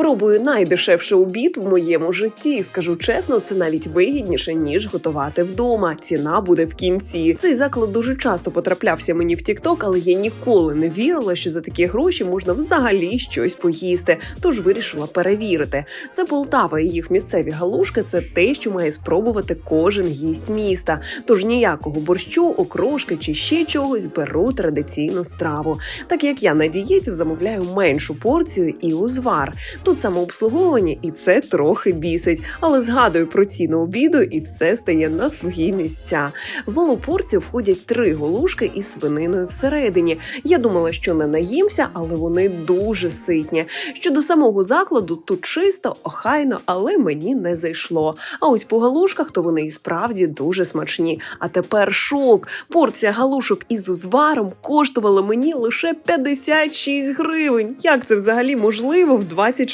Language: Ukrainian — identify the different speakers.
Speaker 1: Пробую найдешевший обід в моєму житті. Скажу чесно, це навіть вигідніше ніж готувати вдома. Ціна буде в кінці. Цей заклад дуже часто потраплявся мені в TikTok, але я ніколи не вірила, що за такі гроші можна взагалі щось поїсти. Тож вирішила перевірити. Це Полтава і їх місцеві галушки. Це те, що має спробувати кожен гість міста. Тож ніякого борщу, окрошки чи ще чогось беру традиційну страву. Так як я на дієті замовляю меншу порцію і узвар. Тут самообслуговування, і це трохи бісить. Але згадую про ціну обіду, і все стає на свої місця. В малу порцію входять три голушки із свининою всередині. Я думала, що не наїмся, але вони дуже ситні. Щодо самого закладу, тут чисто, охайно, але мені не зайшло. А ось по галушках, то вони і справді дуже смачні. А тепер шок. Порція галушок із узваром коштувала мені лише 56 гривень. Як це взагалі можливо в 24